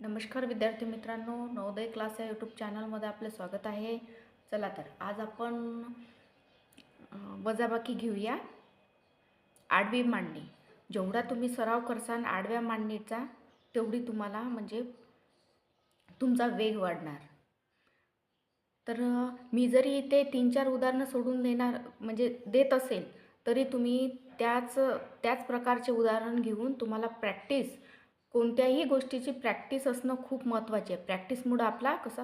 नमस्कार विद्यार्थी मित्रांनो नवोदय क्लास या यूट्यूब चॅनलमध्ये आपलं स्वागत आहे. चला तर आज आपण वजाबाकी घेऊया. आडवी मांडणी. जेवढा तुम्ही सराव करसान आडव्या मांडणीचा तेवढी तुम्हाला म्हणजे तुमचा वेग वाढणार. तर मी जरी इथे तीन चार उदाहरणं सोडून देणार म्हणजे देत असेल तरी तुम्ही त्याच त्याच प्रकारचे उदाहरण घेऊन तुम्हाला प्रॅक्टिस कोणत्याही गोष्टीची प्रॅक्टिस असणं खूप महत्त्वाचे आहे. प्रॅक्टिसमुळं आपला कसा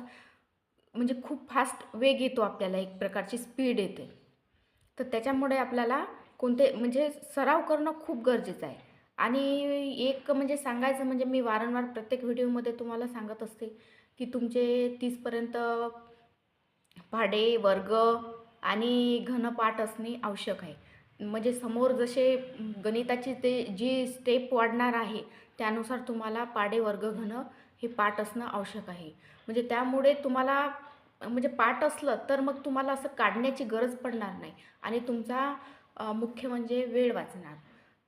म्हणजे खूप फास्ट वेग येतो आपल्याला एक प्रकारची स्पीड येते. तर त्याच्यामुळे आपल्याला कोणते म्हणजे सराव करणं खूप गरजेचं आहे. आणि एक म्हणजे सांगायचं म्हणजे मी वारंवार प्रत्येक व्हिडिओमध्ये तुम्हाला सांगत असते की तुमचे तीसपर्यंत भाडे वर्ग आणि घनपाठ असणे आवश्यक आहे. म्हणजे समोर जसे गणिताची ते जी स्टेप वाढणार आहे त्यानुसार तुम्हाला पाडे वर्ग घन हे पाठ असणं आवश्यक आहे. म्हणजे त्यामुळे तुम्हाला म्हणजे पाठ असलं तर मग तुम्हाला असं काढण्याची गरज पडणार नाही आणि तुमचा मुख्य म्हणजे वेळ वाचणार.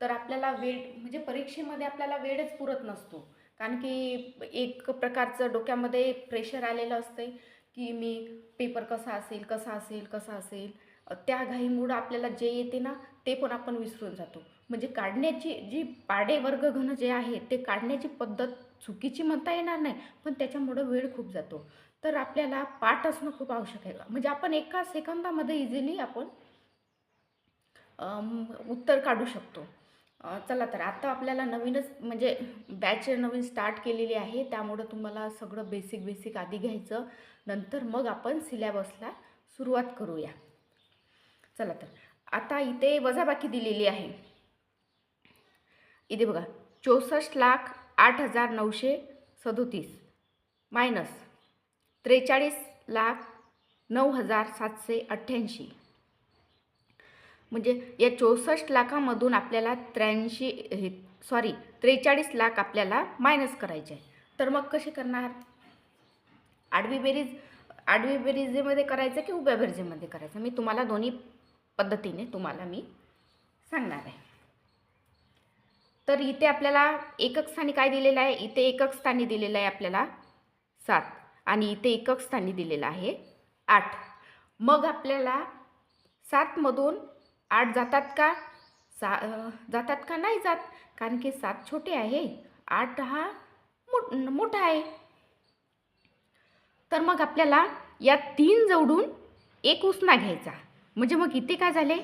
तर आपल्याला वेळ म्हणजे परीक्षेमध्ये आपल्याला वेळच पुरत नसतो. कारण की एक प्रकारचं डोक्यामध्ये प्रेशर आलेलं असतंय की मी पेपर कसा असेल कसा असेल कसा असेल. त्या घाईमुळं आपल्याला जे येते ना ते पण आपण विसरून जातो. म्हणजे काढण्याची जी पाडे वर्ग घन जे आहे ते काढण्याची पद्धत चुकीची म्हणता येणार नाही पण त्याच्यामुळं वेळ खूप जातो. तर आपल्याला पाठ असणं खूप आवश्यक आहे. म्हणजे आपण एका सेकंदामध्ये इझिली आपण उत्तर काढू शकतो. चला तर आता आपल्याला नवीनच म्हणजे बॅच नवीन स्टार्ट केलेली आहे त्यामुळं तुम्हाला सगळं बेसिक बेसिक आधी घ्यायचं. नंतर मग आपण सिलॅबसला सुरुवात करूया. चला तर आता इथे वजाबाकी दिलेली आहे. इथे बघा चौसष्ट लाख आठ हजार नऊशे सदोतीस मायनस त्रेचाळीस लाख नऊ हजार सातशे अठ्ठ्याऐंशी. म्हणजे या चौसष्ट लाखामधून आपल्याला त्र्याऐंशी हे सॉरी त्रेचाळीस लाख आपल्याला मायनस करायचे आहे. तर मग कसे करणार? आडवी बेरीज आडवी बेरीजेमध्ये करायचं की उभ्या बेरजेमध्ये करायचं? मी तुम्हाला दोन्ही पद्धतीने तुम्हाला मी सांगणार आहे. तर इथे आपल्याला एकक स्थानी काय दिलेलं आहे? इथे एकक स्थानी दिलेलं आहे आपल्याला सात. आणि इथे एकक स्थानी दिलेलं आहे आठ. मग आपल्याला सातमधून आठ जातात का? सा जातात का नाही जात? कारण की सात छोटे आहे. आठ हा मोठ मोठा आहे. तर मग आपल्याला या तीन जोडून एक उसना घ्यायचा. म्हणजे मग इथे काय झाले?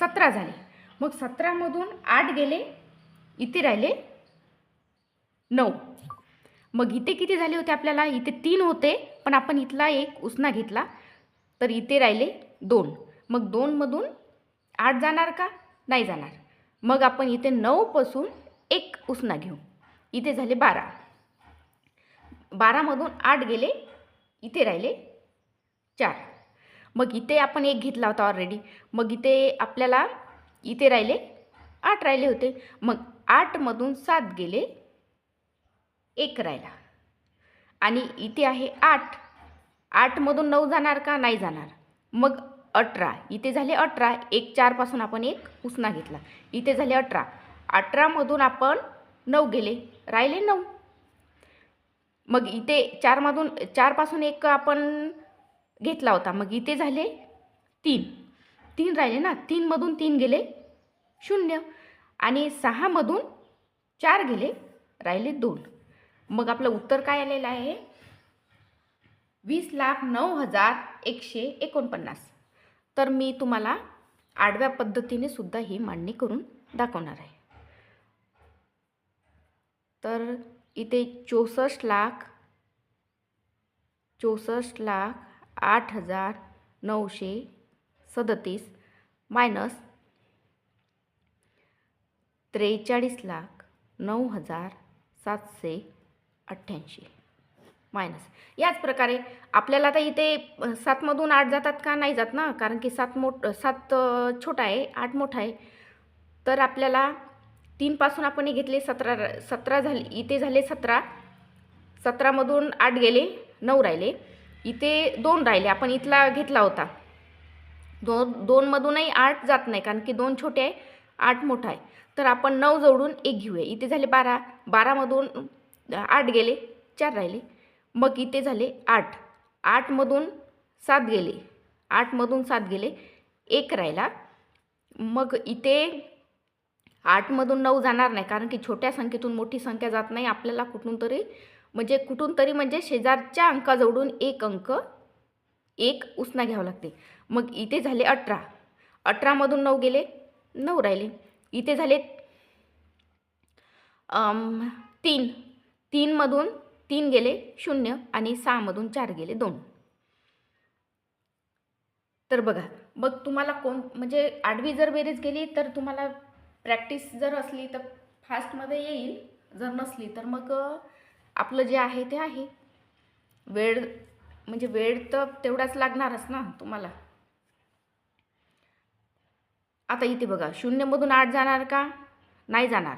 सतरा झाले. मग सतरामधून आठ गेले. इथे राहिले नऊ. मग इथे किती झाले होते आपल्याला? इथे तीन होते पण आपण इथला एक उसना घेतला तर इथे राहिले दोन. मग दोनमधून आठ जाणार का? नाही जाणार. मग आपण इथे नऊपासून एक उसना घेऊ. इथे झाले बारा. बारामधून आठ गेले इथे राहिले चार. मग इथे आपण एक घेतला होता ऑलरेडी मग इथे आपल्याला इथे राहिले आठ राहिले होते. मग आठमधून सात गेले एक राहिला. आणि इथे आहे आठ. आठमधून नऊ जाणार का? नाही जाणार. मग अठरा. इथे झाले अठरा. एक चारपासून आपण एक उसना घेतला. इथे झाले अठरा. अठरामधून आपण नऊ गेले. राहिले नऊ. मग इथे चारमधून चारपासून एक आपण घेतला होता. मग इथे झाले तीन. तीन राहिले ना? तीनमधून तीन गेले. शून्य. आणि सहामधून चार गेले राहिले दोन. मग आपलं उत्तर काय आलेलं आहे? वीस लाख नऊ हजार एकशे एकोणपन्नास. तर मी तुम्हाला आडव्या पद्धतीने सुद्धा ही मांडणी करून दाखवणार आहे. तर इथे चौसष्ट लाख चौसष्ट लाख आठ हजार नऊशे सदतीस मायनस त्रेचाळीस लाख नऊ हजार सातशे अठ्ठ्याऐंशी. मायनस. याच प्रकारे आपल्याला आता इथे सातमधून आठ जातात का? नाही जात ना? कारण की सात मोठ सात छोटा आहे आठ मोठा आहे. तर आपल्याला तीनपासून आपण हे घेतले सतरा र- सतरा झाले इथे झाले सतरा. सतरामधून आठ गेले नऊ राहिले. इथे दोन राहिले आपण इथला घेतला होता. दोन दोनमधूनही आठ जात नाही कारण की दोन छोटे आहे. आठ मोठा आहे. तर आपण नऊ जोडून एक घेऊया. इथे झाले बारा. बारामधून आठ गेले चार राहिले. मग इथे झाले आठ. आठमधून सात गेले. आठमधून सात गेले एक राहिला. मग इथे आठमधून नऊ जाणार नाही कारण की छोट्या संख्येतून मोठी संख्या जात नाही. आपल्याला कुठून तरी म्हणजे कुठून तरी म्हणजे शेजारच्या अंकाजवळून एक अंक एक उसना घ्यावं लागते. मग इथे झाले अठरा. अठरामधून नऊ गेले नऊ राहिले. इथे झाले तीन. तीनमधून तीन गेले शून्य आणि सहामधून चार गेले दोन. तर बघा मग तुम्हाला कोण म्हणजे आडवी जर बेरीज गेली तर तुम्हाला प्रॅक्टिस जर असली तर फास्टमध्ये येईल. जर नसली तर मग आपलं जे आहे ते आहे. वेळ म्हणजे वेळ तर तेवढाच लागणारच ना तुम्हाला. आता इथे बघा शून्यमधून आठ जाणार का? नाही जाणार.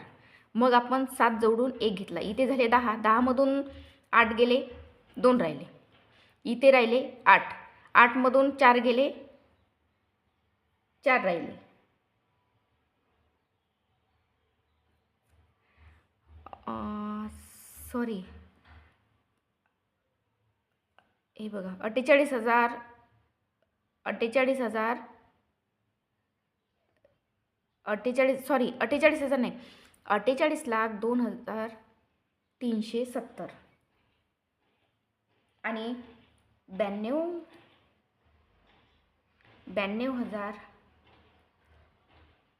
मग आपण सात जोडून एक घेतला. इथे झाले दहा. दहामधून आठ गेले दोन राहिले. इथे राहिले आठ. आठमधून चार गेले चार राहिले. सॉरी हे बघा अठ्ठेचाळीस हजार अठ्ठेचाळीस हजार अठ्ठेचाळीस सॉरी अठ्ठेचाळीस हजार नाही. अठ्ठेचाळीस लाख दोन हजार तीनशे सत्तर. आणि ब्याण्णव ब्याण्णव हजार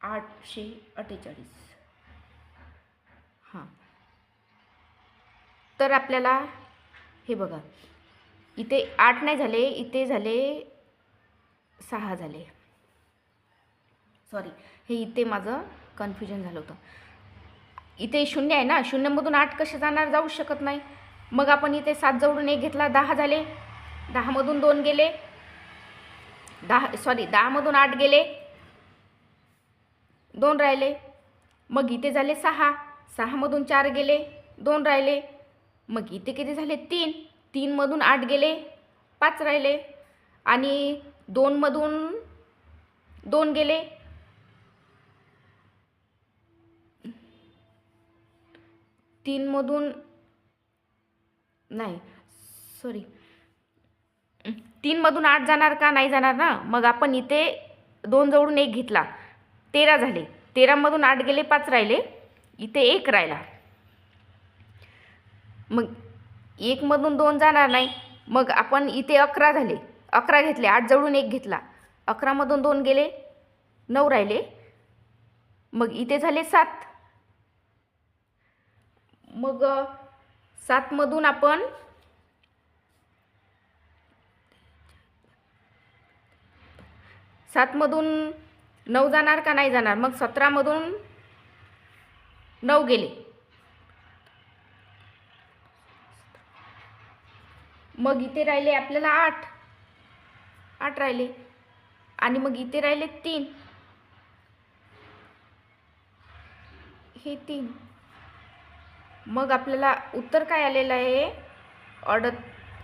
आठशे अठ्ठेचाळीस. हां. तर आपल्याला हे बघा. इथे आठ नाही झाले इथे झाले सहा झाले. सॉरी हे इथे माझं कन्फ्युजन झालं होतं. इथे शून्य आहे ना? शून्यमधून आठ कसे जाणार जाऊ शकत नाही. मग आपण इथे सात जवळून एक घेतला दहा झाले. दहामधून दोन गेले. दहा सॉरी दहामधून आठ गेले. दोन राहिले. मग इथे झाले सहा. सहामधून चार गेले. दोन राहिले. मग इथे किती झाले? तीन. तीनमधून आठ गेले. पाच राहिले. आणि दोनमधून दोन गेले. तीनमधून नाही सॉरी तीनमधून आठ जाणार का? नाही जाणार ना? मग आपण इथे दोन जवळून एक घेतला. तेरा झाले. तेरामधून आठ गेले पाच राहिले. इथे एक राहिला. मग एकमधून दोन जाणार नाही. मग आपण इथे अकरा झाले. अकरा घेतले आठ जवळून एक घेतला. अकरामधून दोन गेले नऊ राहिले. मग इथे झाले सात. मग सातमधून आपण सातमधून नऊ जाणार का नाही जाणार? मग सतरामधून नऊ गेले. मग इथे राहिले आपल्याला आठ. आठ राहिले. आणि मग इथे राहिले तीन. हे तीन. मग आपल्याला उत्तर काय आलेलं आहे? अड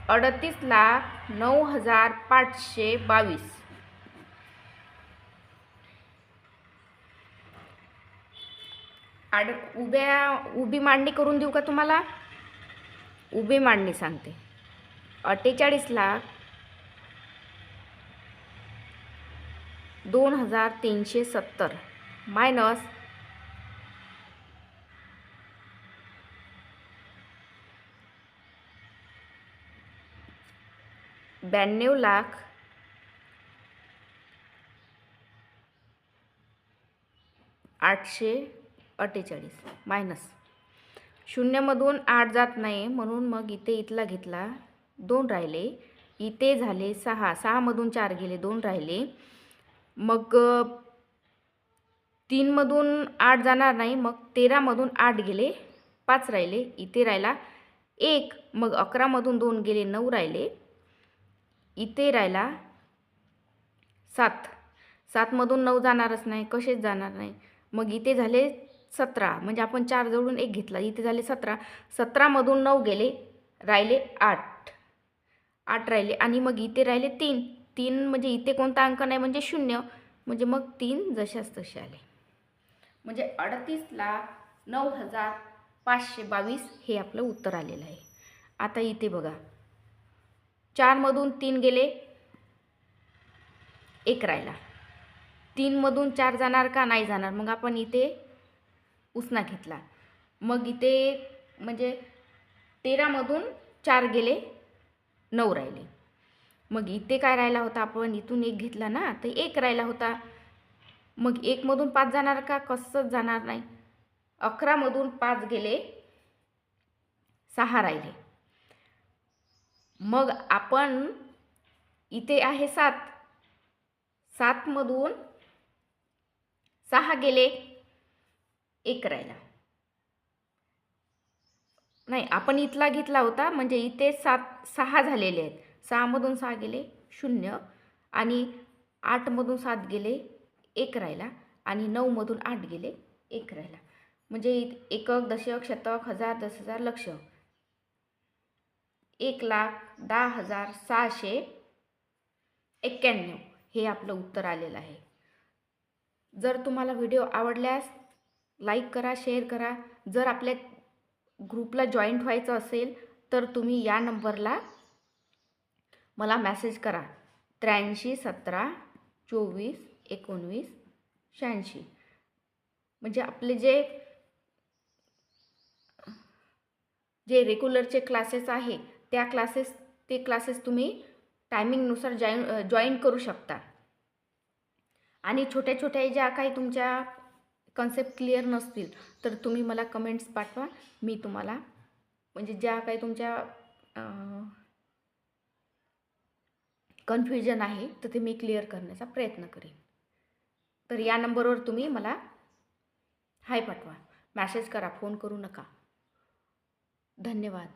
अडतीस लाख नऊ हजार पाचशे बावीस. आड उभ्या उभी मांडणी करून देऊ का तुम्हाला? उभी मांडणी सांगते. अठ्ठेचाळीस लाख दोन हजार तीनशे सत्तर. मायनस ब्याण्णव लाख आठशे अठ्ठेचाळीस मायनस. शून्यमधून आठ जात नाही म्हणून मग इथे इथला घेतला दोन राहिले. इथे झाले सहा सहामधून चार गेले दोन राहिले. मग तीनमधून आठ जाणार नाही मग तेरामधून आठ गेले पाच राहिले. इथे राहिला एक मग अकरामधून दोन गेले नऊ राहिले. इथे राहिला. सात. सातमधून नऊ जाणारच नाही कसेच जाणार नाही. मग इथे झाले सतरा. म्हणजे आपण चार जवळून एक घेतला. इथे झाले सतरा. सतरामधून नऊ गेले राहिले आठ. आठ राहिले आणि मग इथे राहिले तीन. तीन म्हणजे इथे कोणता अंक नाही म्हणजे शून्य. म्हणजे मग तीन जशाच तसे आले. म्हणजे अडतीस लाख नऊ हजार पाचशे बावीस हे आपलं उत्तर आलेलं आहे. आता इथे बघा. चारमधून तीन गेले एक राहिला. तीनमधून चार जाणार का? नाही जाणार. मग आपण इथे उसना घेतला. मग इथे म्हणजे तेरामधून चार गेले नऊ राहिले. मग इथे काय राहिला होता? आपण इथून एक घेतला ना? तर एक राहिला होता. मग एकमधून पाच जाणार का? कसंच जाणार नाही? अकरामधून पाच गेले सहा राहिले. मग आपण इथे आहे सात. सातमधून सहा गेले एक राहिला. नाही आपण इथला घेतला होता म्हणजे इथे सात सहा झालेले आहेत. सहामधून सहा गेले शून्य आणि आठमधून सात गेले एक राहिला आणि नऊमधून आठ गेले एक राहिला. म्हणजे इथ एकक दशक शतक हजार दस हजार लक्ष. एक लाख दहा हजार सहाशे एक्क्याण्णव हे आपलं उत्तर आलेलं आहे. जर तुम्हाला व्हिडिओ आवडल्यास लाईक करा शेअर करा. जर आपल्या ग्रुपला जॉईंट व्हायचं असेल तर तुम्ही या नंबरला मला मॅसेज करा. त्र्याऐंशी सतरा चोवीस एकोणवीस शहाऐंशी. म्हणजे आपले जे जे रेग्युलरचे क्लासेस आहे त्या क्लासेस ते क्लासेस तुम्ही टायमिंगनुसार जॉईन जॉईन करू शकता. आणि छोट्या छोट्या ज्या काही तुमच्या कन्सेप्ट क्लिअर नसतील तर तुम्ही मला कमेंट्स पाठवा. मी तुम्हाला म्हणजे ज्या काही तुमच्या कन्फ्युजन आहे तर ते मी क्लिअर करण्याचा प्रयत्न करेन. तर या नंबरवर तुम्ही मला हाय पाठवा. मॅसेज करा फोन करू नका. धन्यवाद.